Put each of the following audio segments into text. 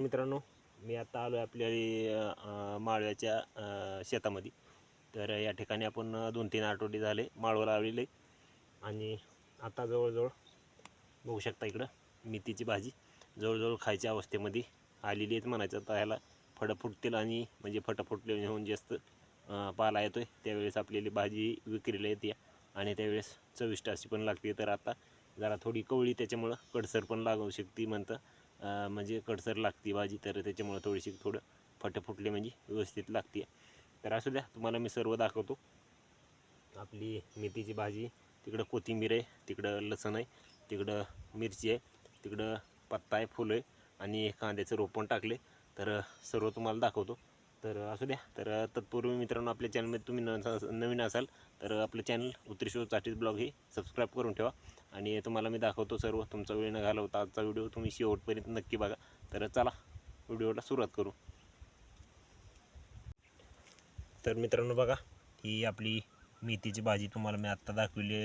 मित्रांनो मी आता आलो आहे आपल्या माळव्याच्या शेतामध्ये. तर या ठिकाणी आपण दोन तीन आठवडे झाले माळवं लावलेले. आणि आता जवळजवळ बघू शकता इकडं मेथीची भाजी जवळजवळ खायच्या अवस्थेमध्ये आलेली आहेत म्हणायचं तर ह्याला फळं फुटतील आणि म्हणजे फटं फुटले होऊन जास्त पाला येतो आहे त्यावेळेस आपल्याली भाजी विक्रीला येते आणि त्यावेळेस चविष्ट अशी पण लागते. तर आता जरा थोडी कवळी त्याच्यामुळं कडसर पण लागू शकते म्हणतं. म्हणजे कडसर लागते भाजी तर त्याच्यामुळं थोडीशी थोडं फटफुटली फुटले म्हणजे व्यवस्थित लागते तर असू द्या तुम्हाला मी सर्व दाखवतो. आपली मेथीची भाजी तिकडं कोथिंबीर आहे तिकडं लसण आहे तिकडं मिरची आहे तिकडं पत्ता आहे फुलं आहे आणि कांद्याचं रोपण टाकले. तर सर्व तुम्हाला दाखवतो. तर असू द्या. तर तत्पूर्वी मित्रांनो आपल्या चॅनलमध्ये तुम्ही न नवीन असाल तर आपलं चॅनल उत्तरेश्वर चाटीस ब्लॉग हे सबस्क्राईब करून ठेवा. आणि तुम्हाला मी दाखवतो सर्व. तुमचा वेळ न घालवता आजचा व्हिडिओ तुम्ही शेवटपर्यंत नक्की बघा. तर चला व्हिडिओला सुरुवात करू. तर मित्रांनो बघा ही आपली मेथीची भाजी तुम्हाला मी आत्ता दाखवली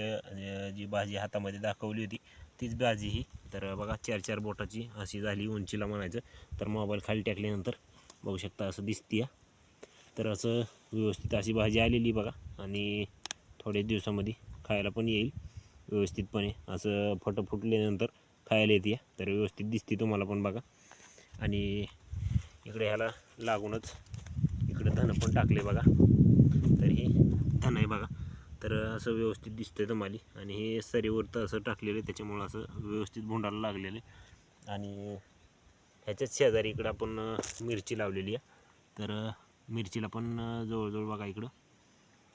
जी भाजी हातामध्ये दाखवली होती तीच भाजी ही. तर बघा चार चार बोटाची अशी झाली उंचीला म्हणायचं. तर मोबाईल खाली टाकल्यानंतर बघू शकता असं दिसते तर असं व्यवस्थित अशी भाजी आलेली बघा. आणि थोड्याच दिवसामध्ये खायला पण येईल. व्यवस्थितपणे असं फटं फुटल्यानंतर खायला येते तर व्यवस्थित दिसते तुम्हाला पण बघा. आणि इकडे ह्याला लागूनच इकडे धनं पण टाकले बघा. तर हे धन आहे बघा. तर असं व्यवस्थित दिसतंय तुम्हाला. आणि हे सरीवर तर असं टाकलेलं आहे. त्याच्यामुळं असं व्यवस्थित भोंडाला लागलेलं आहे. आणि ह्याच्याच शेजारी इकडं आपण मिरची लावलेली आहे. तर मिरचीला पण जवळजवळ बघा इकडं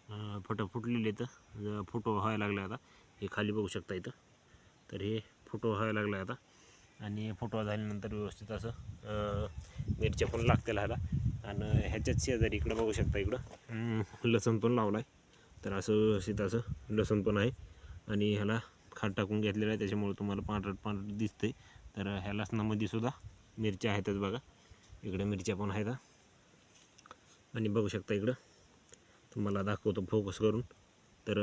अं, फटं फुटलेले तर फोटो व्हायला लागले आता. हे खाली बघू शकता इथं. तर हे फोटो व्हायला लागला आता. आणि फोटो झाल्यानंतर व्यवस्थित असं मिरच्या पण लागते ह्याला. आणि ह्याच्याच शेजारी इकडं बघू शकता इकडं. लसूण पण लावला आहे तर असं व्यवस्थित असं लसूण पण आहे. आणि ह्याला खाट टाकून घेतलेलं आहे. त्याच्यामुळे तुम्हाला पांढरट पांढरट दिसतंय. तर ह्या लसणामध्ये सुद्धा मिरच्या आहेतच बघा. इकडं मिरच्या पण आहेत. आणि बघू शकता इकडं. तुम्हाला दाखवतो फोकस करून. तर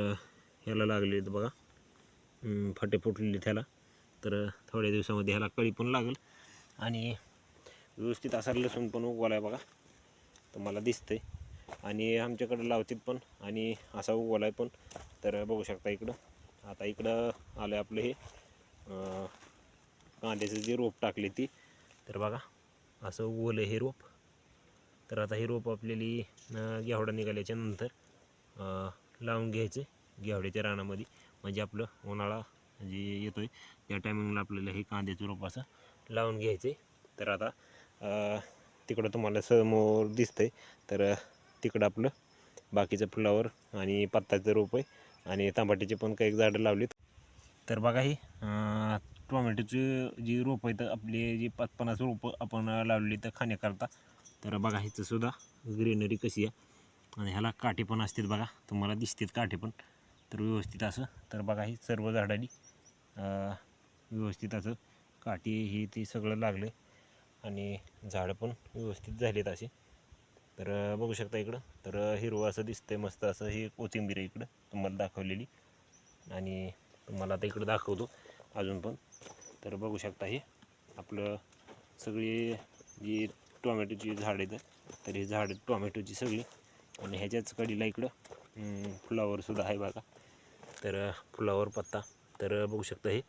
ह्याला लागले आहेत बघा. फाटे फुटलेले त्याला. तर थोड्या दिवसामध्ये ह्याला कळी पण लागेल. आणि व्यवस्थित असा लसूण पण उगवला आहे बघा. तुम्हाला दिसतंय. आणि आमच्याकडे लावतीत पण. आणि असा उगवला आहे पण. तर बघू शकता इकडं. आता इकडं आलं आहे आपलं हे. कांद्याचं जे रोप टाकले ती. तर बघा असं ओलं हे रोप. तर आता हे रोप आपल्याली गेवडा निघाल्याच्यानंतर लावून घ्यायचे गेवड्याच्या रानामध्ये. म्हणजे आपलं उन्हाळा जे येतो आहे त्या टायमिंगला आपल्याला हे कांद्याचं रोप असं लावून घ्यायचे तर आता तिकडं तुम्हाला समोर दिसतंय. तर तिकडं आपलं बाकीचं फुलावर आणि पत्ताचं रोप आहे आणि तांबाट्याचे पण काही झाडं लावलीत. तर बघा हे टोमॅटोची जी रोपं आहेत आपली जी पाच पन्नास रोपं आपण लावलेली तर खाण्याकरता. तर बघा हिचं सुद्धा ग्रीनरी कशी आहे. आणि ह्याला काटे पण असतात बघा. तुम्हाला दिसतात काटे पण. तर व्यवस्थित असं. तर बघा ही सर्व झाडांनी व्यवस्थित असं काठी ही ती सगळं लागलं. आणि झाडं पण व्यवस्थित झालेत असे. तर बघू शकता इकडं. तर हिरवं असं दिसतंय मस्त असं हे कोथिंबीर आहे इकडं. तुम्हाला दाखवलेली. आणि तुम्हाला आता इकडं दाखवतो. अजून पण. तर बघू शकता हे. आपलं सगळी जी टोमॅटोची झाड आहेत तर ही झाड टोमॅटोची सगळी. आणि ह्याच्याच कडीला इकडं फुलावरसुद्धा आहे बघा. तर फुलावर पत्ता. तर बघू शकता हे.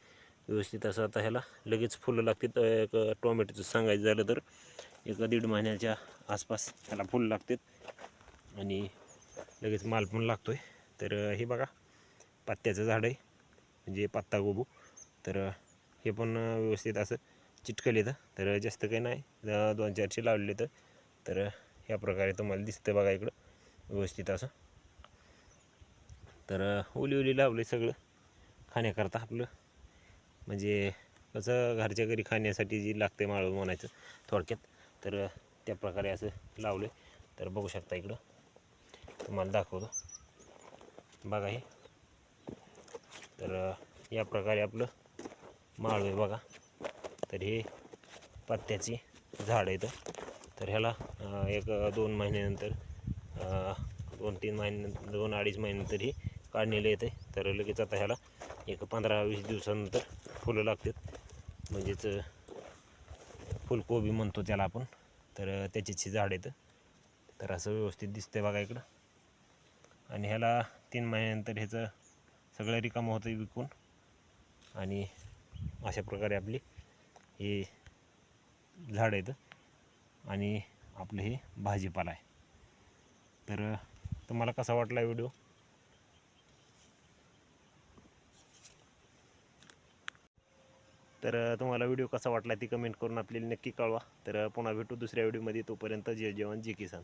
व्यवस्थित असं आता ह्याला लगेच फुलं लागतात एक टोमॅटोचं सांगायचं झालं तर एक दीड महिन्याच्या आसपास ह्याला फुलं लागतात आणि लगेच माल पण लागतो आहे तर हे बघा. पत्त्याचं झाड आहे. म्हणजे पत्ता गोबू. तर हे पण व्यवस्थित असं चिटकल येतं तर जास्त काही नाही. दोन चारशे लावलेले तर तर ह्या प्रकारे तुम्हाला दिसतं बघा इकडं. व्यवस्थित असं. तर ओली ओली लावले सगळं. खाण्याकरता आपलं. म्हणजे कसं घरच्या घरी खाण्यासाठी जी लागते माळव म्हणायचं थोडक्यात. तर त्या प्रकारे असं लावलं तर बघू शकता इकडं. तुम्हाला दाखवतो. बघा हे. तर या प्रकारे आपलं माळू आहे बघा. तर हे पत्त्याची झाड आहेत. तर ह्याला एक दोन महिन्यानंतर दोन तीन महिन्यानंतर दोन अडीच महिन्यानंतर ही काढलेलं येते तर लगेच आता ह्याला एक पंधरा वीस दिवसानंतर फुलं लागतात. म्हणजेच फुलकोबी म्हणतो त्याला आपण. तर त्याचीची झाड येतं तर असं व्यवस्थित दिसतंय बघा इकडं. आणि ह्याला तीन महिन्यानंतर ह्याचं सगळं रिकामं होतं विकून. आणि अशा प्रकारे आपली हे झाड आहेत. आणि आपलं हे भाजीपाला आहे. तर तुम्हाला कसा वाटला व्हिडिओ? तर तुम्हाला व्हिडिओ कसा वाटला ती कमेंट करून आपल्याला नक्की कळवा. तर पुन्हा भेटू दुसऱ्या व्हिडिओमध्ये. तोपर्यंत जय जवान जय किसान.